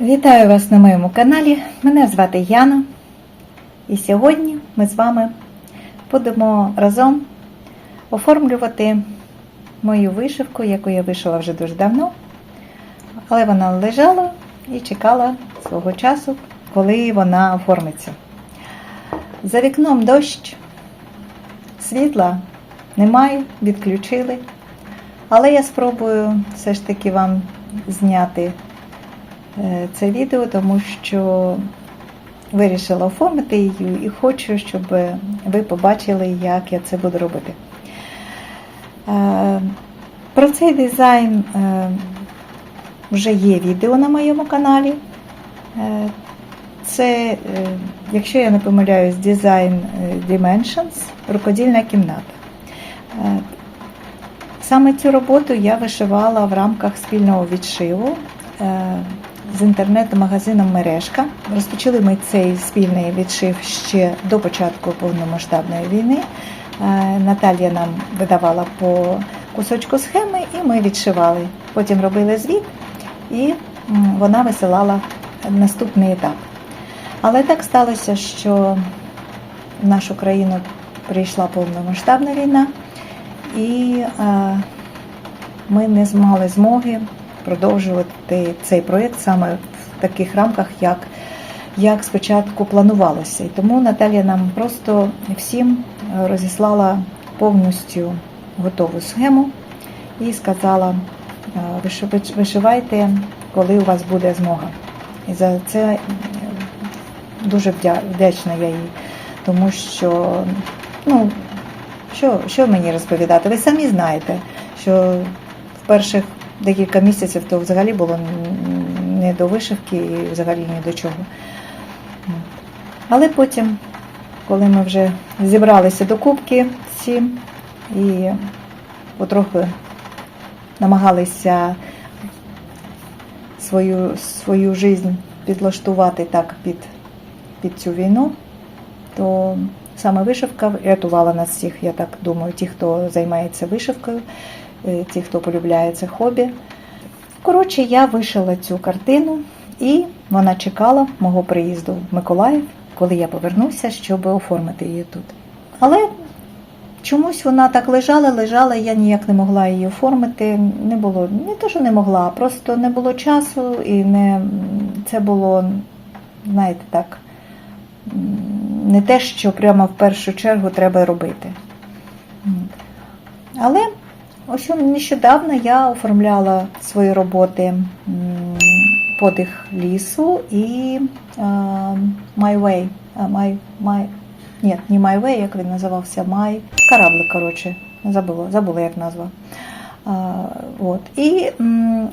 Вітаю вас на моєму каналі. Мене звати Яна. І сьогодні ми з вами будемо разом оформлювати мою вишивку, яку я вишила вже дуже давно. Але вона лежала і чекала свого часу, коли вона оформиться. За вікном дощ, світла немає, відключили. Але я спробую все ж таки вам зняти це відео, тому що вирішила оформити її і хочу, щоб ви побачили, як я це буду робити. Е, Про цей дизайн е, вже є відео на моєму каналі. Е, Це, е, якщо я не помиляюсь, дизайн е, Dimensions, рукодільна кімната. Е, Саме цю роботу я вишивала в рамках спільного відшиву е, з інтернет-магазином Мережка. Розпочали ми цей спільний відшив ще до початку повномасштабної війни. Е, Наталія нам видавала по кусочку схеми, і ми відшивали. Потім робили звіт, і вона висилала наступний етап. Але так сталося, що в нашу країну прийшла повномасштабна війна, і е, ми не мали змоги продовжувати цей проєкт саме в таких рамках, як, як спочатку планувалося. І тому Наталія нам просто всім розіслала повністю готову схему і сказала: е, вишивайте, коли у вас буде змога. І за це е, дуже вдячна я їй, тому що ну, що, що мені розповідати? Ви самі знаєте, що в перших декілька місяців то взагалі було не до вишивки і взагалі ні до чого. Але потім, коли ми вже зібралися до кубки всі і потроху намагалися свою, свою жизнь підлаштувати так під, під цю війну, то саме вишивка рятувала нас всіх, я так думаю, ті, хто займається вишивкою, ті, хто полюбляє це хобі. Коротше, я вишила цю картину, і вона чекала мого приїзду в Миколаїв, коли я повернуся, щоб оформити її тут. Але чомусь вона так лежала, лежала, я ніяк не могла її оформити. Не було, не то, що не могла, просто не було часу, і не це було, знаєте, так не те, що прямо в першу чергу треба робити. Але ось нещодавно я оформляла свої роботи подих лісу і My Way. My, My, ні, не My Way, як він називався, My кораблик, коротше, забула, забула як назва. От. І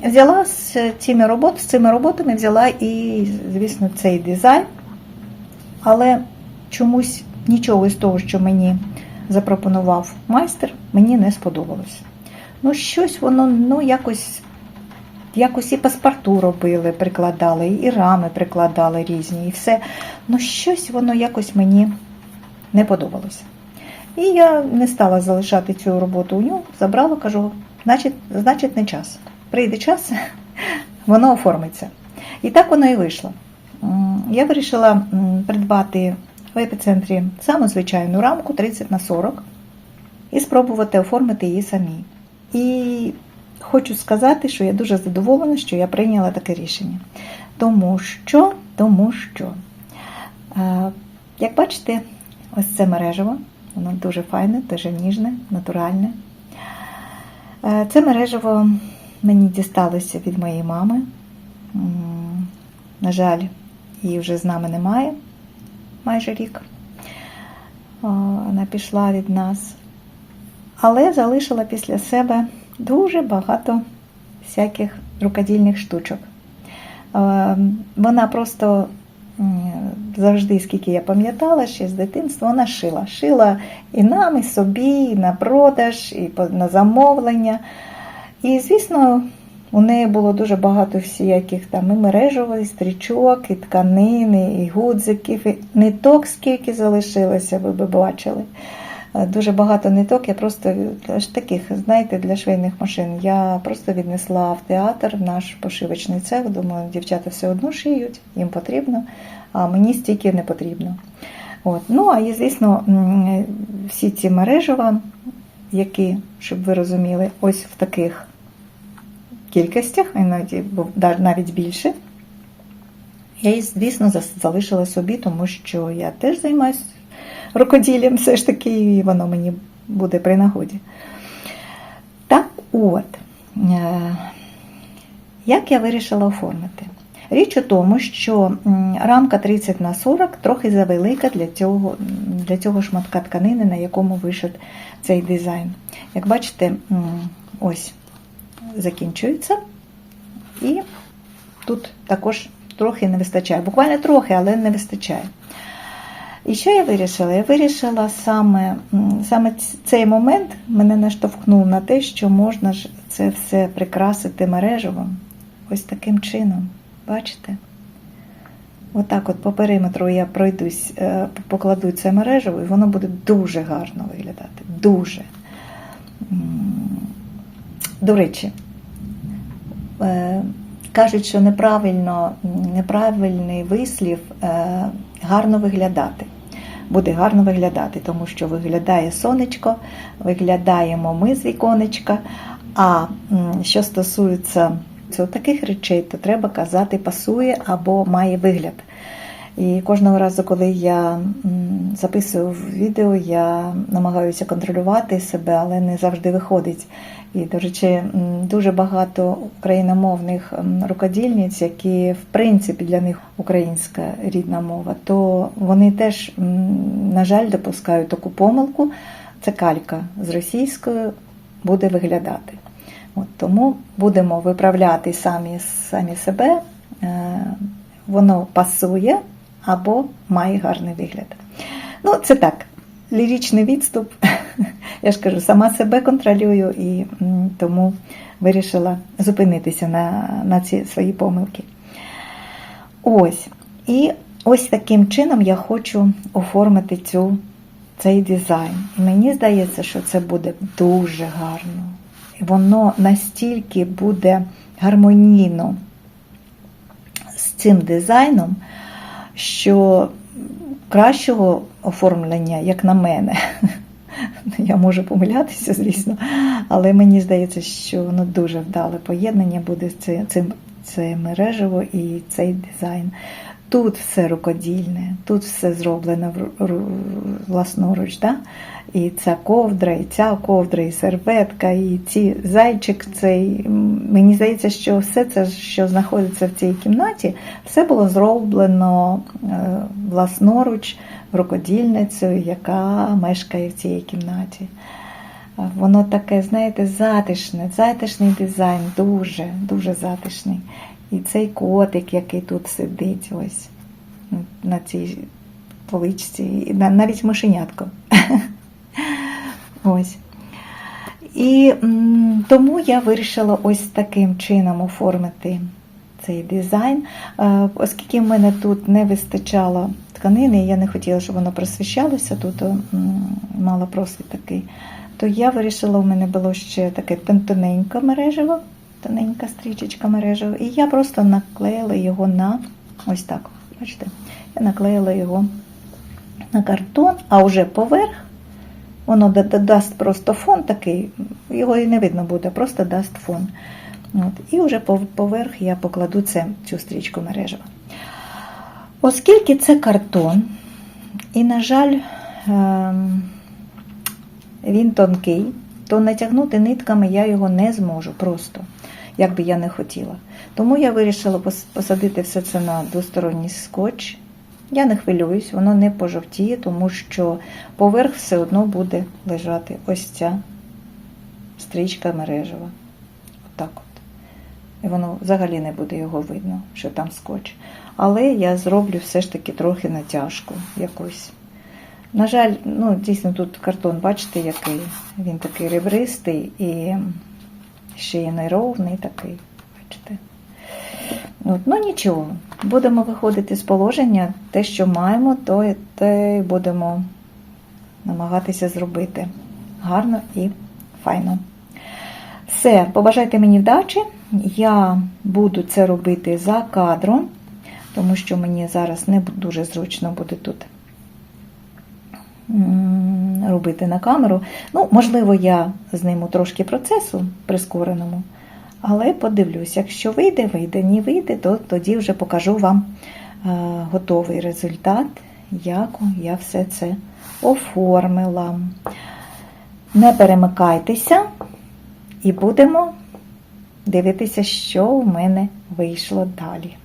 взяла з цими робот, з цими роботами взяла і, звісно, цей дизайн. Але чомусь нічого з того, що мені запропонував майстер, мені не сподобалось. Ну, щось воно, ну, якось, якось і паспорту робили, прикладали, і рами прикладали різні, і все. Ну, щось воно якось мені не подобалося. І я не стала залишати цю роботу у нього, забрала, кажу, значить, значить, не час. Прийде час, воно оформиться. І так воно і вийшло. Я вирішила придбати в епіцентрі саму звичайну рамку 30 на 40 і спробувати оформити її самі. І хочу сказати, що я дуже задоволена, що я прийняла таке рішення. Тому що, тому що, як бачите, ось це мережево, воно дуже файне, дуже ніжне, натуральне. Це мережево мені дісталося від моєї мами. На жаль, її вже з нами немає майже рік. Вона пішла від нас. Але залишила після себе дуже багато всяких рукодільних штучок. Е, Вона просто завжди, скільки я пам'ятала, ще з дитинства, вона шила. Шила і нам, і собі, і на продаж, і на замовлення. І, звісно, у неї було дуже багато всяких там і мережевих, і стрічок, і тканини, і гудзиків, і ниток, скільки залишилося, ви би бачили. Е, дуже багато ниток. Я просто для таких, знаєте, для швейних машин. Я просто віднесла в театр, в наш пошивочний цех. Думаю, дівчата все одно шиють, їм потрібно, а мені стільки не потрібно. От. Ну, а і, звісно, всі ці мережева, які, щоб ви розуміли, ось в таких кількостях, бу- да- навіть більше. Я її, звісно, залишила собі, тому що я теж займаюся рукоділлям, все ж таки, і воно мені буде при нагоді. Так от, е, як я вирішила оформити? Річ у тому, що рамка 30 на 40 трохи завелика для цього, для цього шматка тканини, на якому вишит цей дизайн. Як бачите, ось закінчується, і тут також трохи не вистачає. Буквально трохи, але не вистачає. І що я вирішила? Я вирішила саме, саме цей момент мене наштовхнув на те, що можна ж це все прикрасити мережевим. Ось таким чином. Бачите? Отак от по периметру я пройдусь, е, покладу це мережево, і воно буде дуже гарно виглядати. Дуже. До речі, е, кажуть, що неправильно, неправильний вислів е, гарно виглядати. Буде гарно виглядати, тому що виглядає сонечко, виглядаємо ми з віконечка. А що стосується таких речей, то треба казати пасує або має вигляд. І кожного разу, коли я записую відео, я намагаюся контролювати себе, але не завжди виходить. І, до речі, дуже багато україномовних рукодільниць, які в принципі для них українська рідна мова, то вони теж, на жаль, допускають таку помилку. Це калька з російською буде виглядати. От, тому будемо виправляти самі, самі себе, е, воно пасує або має гарний вигляд. Ну, це так, ліричний відступ. Я ж кажу, сама себе контролюю і тому вирішила зупинитися на, на ці свої помилки. Ось. І ось таким чином я хочу оформити цю, цей дизайн. І мені здається, що це буде дуже гарно. І Воно настільки буде гармонійно з цим дизайном, що кращого оформлення, як на мене, я можу помилятися, звісно, але мені здається, що воно дуже вдале поєднання буде з цим, цим це мережево і цей дизайн. Тут все рукодільне, тут все зроблено власноруч. Да? І ця ковдра, і ця ковдра, і серветка, і ці зайчик цей. Мені здається, що все це, що знаходиться в цій кімнаті, все було зроблено е, власноруч рукодільницею, яка мешкає в цій кімнаті. Воно таке, знаєте, затишне, затишний дизайн, дуже, дуже затишний. І цей котик, який тут сидить, ось на цій поличці, навіть мишенятко. Ось. І тому я вирішила ось таким чином оформити цей дизайн. Е, Оскільки в мене тут не вистачало тканини, я не хотіла, щоб воно просвіщалося, тут м, мало просвіт такий, то я вирішила, у мене було ще таке тон- тоненьке мережево, тоненька стрічечка мережево, і я просто наклеїла його на ось так. Бачите? Я наклеїла його на картон, а вже поверх воно да- да- дасть просто фон такий, його і не видно буде, просто дасть фон. От. І вже поверх я покладу це, цю стрічку мережева. Оскільки це картон, і, на жаль, ем, він тонкий, то натягнути нитками я його не зможу просто, як би я не хотіла. Тому я вирішила посадити все це на двосторонній скотч. Я не хвилююсь, воно не пожовтіє, тому що поверх все одно буде лежати ось ця стрічка мережева. Отак от. І воно взагалі не буде його видно, що там скотч. Але я зроблю все ж таки трохи натяжку якусь. На жаль, ну дійсно тут картон, бачите, який він такий ребристий і ще й неровний такий. Бачите? От, ну нічого, будемо виходити з положення. Те, що маємо, то те будемо намагатися зробити гарно і файно. Все, побажайте мені вдачі. Я буду це робити за кадром, тому що мені зараз не дуже зручно буде тут робити на камеру. Ну, можливо, я зниму трошки процесу прискореному, але подивлюсь, якщо вийде, вийде, не вийде, то тоді вже покажу вам е, готовий результат, як я все це оформила. Не перемикайтеся і будемо дивитися, що в мене вийшло далі.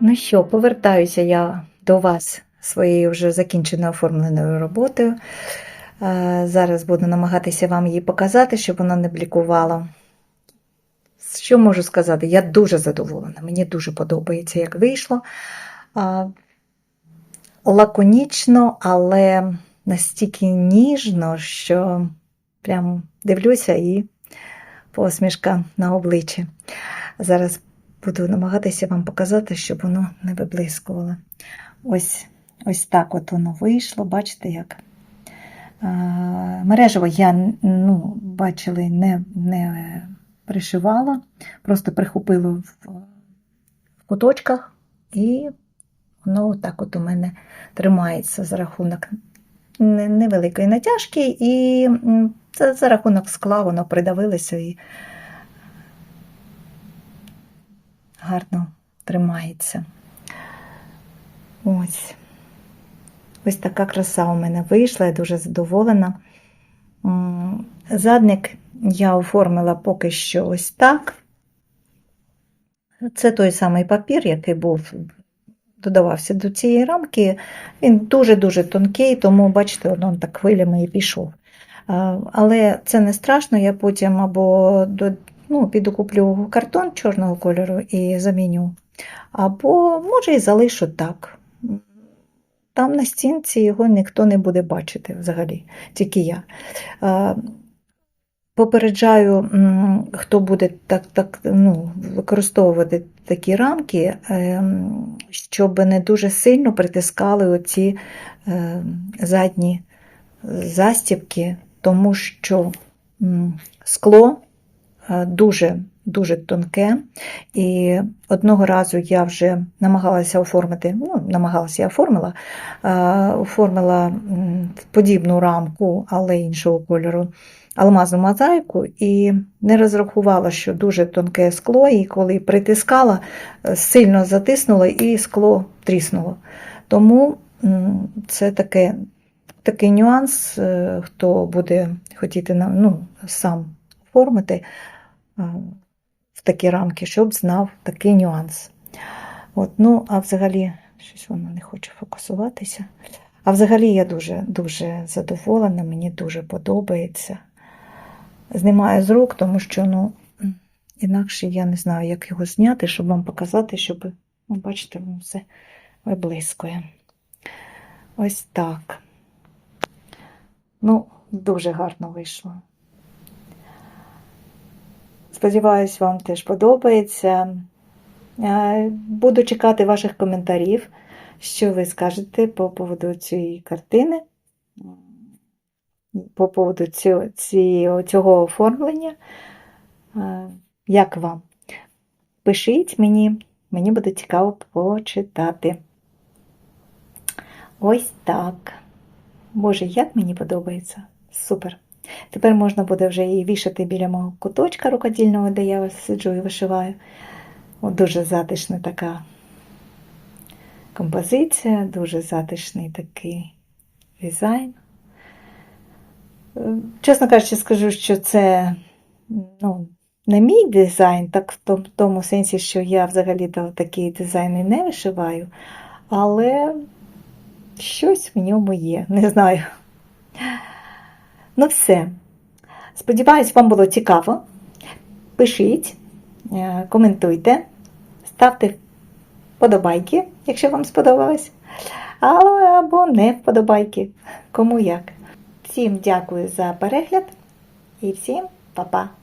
Ну що, повертаюся я до вас своєю вже закінченою оформленою роботою. Зараз буду намагатися вам її показати, щоб вона не блікувала. Що можу сказати? Я дуже задоволена. Мені дуже подобається, як вийшло. Лаконічно, але настільки ніжно, що прям дивлюся і посмішка на обличчі. Зараз буду намагатися вам показати, щоб воно не виблискувало. Ось, ось так от воно вийшло. Бачите, як Е, мережево я ну, бачили, не, не пришивала, просто прихопила в, в куточках, і воно так от у мене тримається за рахунок невеликої натяжки, і за, за рахунок скла воно придавилося і гарно тримається. Ось. Ось така краса у мене вийшла, я дуже задоволена. Задник я оформила поки що ось так. Це той самий папір, який був, додавався до цієї рамки. Він дуже-дуже тонкий, тому, бачите, він так хвилями і пішов. Але це не страшно, я потім або ну, піду куплю картон чорного кольору і заміню, або, може, і залишу так. Там на стінці його ніхто не буде бачити взагалі, тільки я. Е, Попереджаю, хто буде так, так, ну, використовувати такі рамки, ем, щоб не дуже сильно притискали оці е, задні застібки, тому що скло е, дуже дуже тонке. І одного разу я вже намагалася оформити, ну, намагалася, я оформила, е, оформила подібну рамку, але іншого кольору, алмазну мозаїку, і не розрахувала, що дуже тонке скло, і коли притискала, е, сильно затиснула і скло тріснуло. Тому це таке, такий нюанс, е, хто буде хотіти ну, сам оформити е, в такі рамки, щоб знав такий нюанс. От, ну, а взагалі, щось воно не хоче фокусуватися. А взагалі я дуже, дуже задоволена, мені дуже подобається. Знімаю з рук, тому що ну, інакше я не знаю, як його зняти, щоб вам показати, щоб, ну, бачите, воно все виблискує. Ось так. Ну, дуже гарно вийшло. Сподіваюсь, вам теж подобається. Е, Буду чекати ваших коментарів, що ви скажете по поводу цієї картини, по поводу цього, оформлення. Е, Як вам? Пишіть мені, мені буде цікаво почитати. Ось так. Боже, як мені подобається. Супер. Тепер можна буде вже її вішати біля мого куточка рукодільного, де я сиджу і вишиваю. От дуже затишна така композиція, дуже затишний такий дизайн. Чесно кажучи, скажу, що це ну, не мій дизайн, так в тому сенсі, що я взагалі такі дизайни не вишиваю, але щось в ньому є, не знаю. Ну, все. Сподіваюсь, вам було цікаво. Пишіть, е, коментуйте, ставте вподобайки, якщо вам сподобалось, або не вподобайки, кому як. Всім дякую за перегляд і всім па-па!